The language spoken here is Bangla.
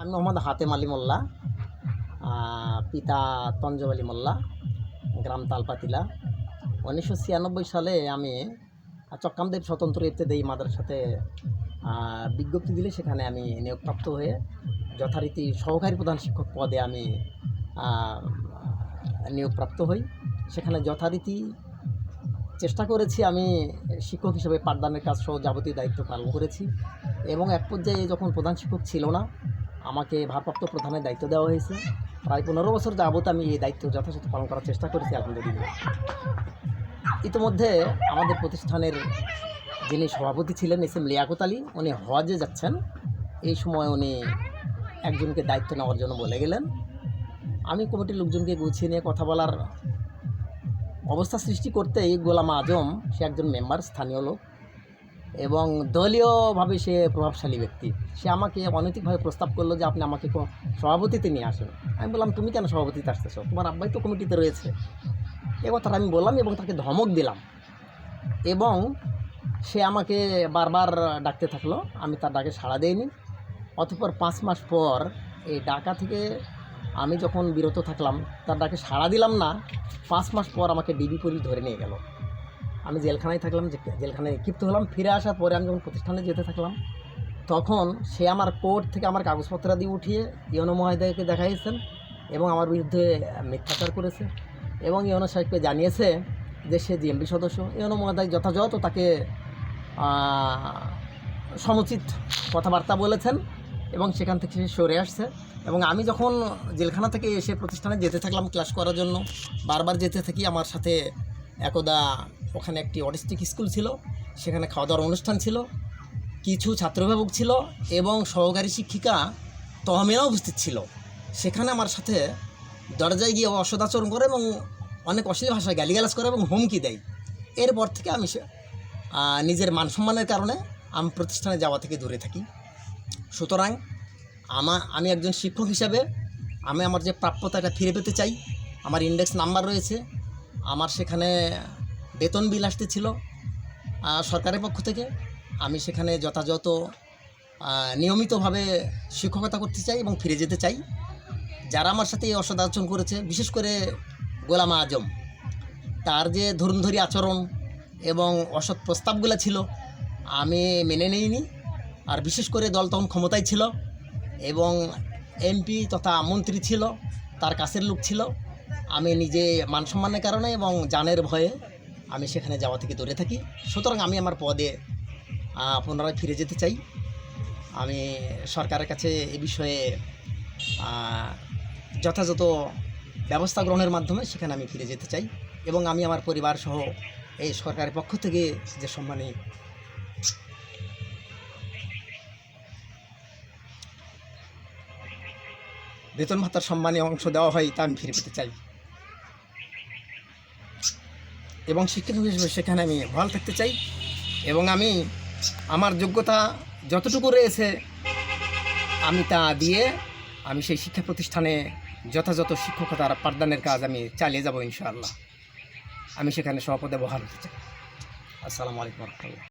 আমি মোহাম্মদ হাতেম আলী মোল্লা পিতা তঞ্জব আলী মোল্লা, গ্রাম তালপাতিলা। উনিশশো ছিয়ানব্বই সালে আমি চক্কামদেব স্বতন্ত্র ইত্যাদি মাদ্রাসাতে বিজ্ঞপ্তি দিলে সেখানে আমি নিয়োগপ্রাপ্ত হয়ে যথারীতি সহকারী প্রধান শিক্ষক পদে আমি নিয়োগপ্রাপ্ত হই। সেখানে যথারীতি চেষ্টা করেছি আমি শিক্ষক হিসেবে পাঠদানের কাজ সহ যাবতীয় দায়িত্ব পালন করেছি। এবং এক পর্যায়ে যখন প্রধান শিক্ষক ছিল না আমাকে ভারপ্রাপ্ত প্রধানের দায়িত্ব দেওয়া হয়েছে। প্রায় পনেরো বছর যাবত আমি এই দায়িত্ব যথাযথ পালন করার চেষ্টা করেছি, আলহামদুলিল্লাহ। ইতিমধ্যে আমাদের প্রতিষ্ঠানের যিনি সভাপতি ছিলেন, এস এম লিয়াকত আলী, উনি হজে যাচ্ছেন। এই সময় উনি একজনকে দায়িত্ব নেওয়ার জন্য বলে গেলেন। আমি কমিটির লোকজনকে গুছিয়ে নিয়ে কথা বলার অবস্থা সৃষ্টি করতেই গোলাম আজম, সে একজন মেম্বার, স্থানীয় লোক এবং দলীয়ভাবে সে প্রভাবশালী ব্যক্তি। সে আমাকে অনৈতিকভাবে প্রস্তাব করল যে আপনি আমাকে সভাপতিতে নিয়ে আসেন। আমি বললাম, তুমি কেন সভাপতিতে আসতেছো? তোমার আব্বাই তো কমিটিতে রয়েছে। এ কথাটা আমি বললাম এবং তাকে ধমক দিলাম। এবং সে আমাকে বারবার ডাকতে থাকল। আমি তার ডাকে সাড়া দেইনি। অতপর পাঁচ মাস পর এই ডাকা থেকে আমি যখন বিরত থাকলাম, তার ডাকে সাড়া দিলাম না, পাঁচ মাস পর আমাকে ডিবি পুলিশ ধরে নিয়ে গেল। আমি জেলখানায় থাকলাম, যে জেলখানায় ক্ষিপ্ত হলাম, ফিরে আসার পরে আমি যখন প্রতিষ্ঠানে যেতে থাকলাম, তখন সে আমার কোর্ট থেকে আমার কাগজপত্র দিয়ে উঠিয়ে ইয়নো মহাদয়কে দেখাইছেন এবং আমার বিরুদ্ধে মিথ্যাচার করেছে এবং ইয়নো সাহেবকে জানিয়েছে যে সে জিএমবি সদস্য। ইয়নো মহাদয় যথাযথ তাকে সমুচিত কথাবার্তা বলেছেন এবং সেখান থেকে সে সরে আসছে এবং আমি যখন জেলখানা থেকে এসে প্রতিষ্ঠানে যেতে থাকলাম, ক্লাস করার জন্য, বারবার যেতে থাকি, আমার সাথে একদা ওখানে একটি অটিস্টিক স্কুল ছিল, সেখানে খাওয়া দাওয়ার অনুষ্ঠান ছিল, কিছু ছাত্রাভিভাবক ছিল এবং সহকারী শিক্ষিকা তহমিনা উপস্থিত ছিল। সেখানে আমার সাথে দরজায় গিয়ে অসদাচরণ করে এবং অনেক অশ্লীল ভাষায় গালিগালাজ করে এবং হুমকি দেয়। এরপর থেকে আমি নিজের মান সম্মানের কারণে আমি প্রতিষ্ঠানে যাওয়া থেকে দূরে থাকি। সুতরাং আমা, আমি একজন শিক্ষক হিসাবে আমি আমার যে প্রাপ্যতাটা ফিরে পেতে চাই। আমার ইন্ডেক্স নাম্বার রয়েছে। আমার সেখানে বেতন বিল আসতেছিল সরকারের পক্ষ থেকে। আমি সেখানে যথাযথ নিয়মিতভাবে শিক্ষকতা করতে চাই এবং ফিরে যেতে চাই। যারা আমার সাথে এই অসদাচরণ করেছে, বিশেষ করে গোলাম আজম, তার যে ধর্মধরি আচরণ এবং অসৎ প্রস্তাবগুলো ছিল, আমি মেনে নেইনি। আর বিশেষ করে দল তখন ক্ষমতায় ছিল এবং এমপি তথা মন্ত্রী ছিল, তার কাছের লোক ছিল। আমি নিজে মান সম্মানের কারণে এবং জানের ভয়ে আমি সেখানে যাওয়া থেকে দূরে থাকি। সুতরাং আমি আমার পদে পুনরায় ফিরে যেতে চাই। আমি সরকারের কাছে এ বিষয়ে যথাযথ ব্যবস্থা গ্রহণের মাধ্যমে সেখানে আমি ফিরে যেতে চাই এবং আমি আমার পরিবার সহ এই সরকারের পক্ষ থেকে যে সম্মানী বেতন ভাতার সম্মানে অংশ দেওয়া হয় তা আমি ফিরে পেতে চাই। এবং শিক্ষিত হিসেবে সেখানে আমি ভালো থাকতে চাই এবং আমি আমার যোগ্যতা যতটুকু রয়েছে আমি তা দিয়ে আমি সেই শিক্ষা প্রতিষ্ঠানে যথাযথ শিক্ষকতার পাঠদানের কাজ আমি চালিয়ে যাব ইনশাআল্লাহ। আমি সেখানে সহপদে বহাল হতে চাই। আসসালামু আলাইকুম রহমতুল্লাহ।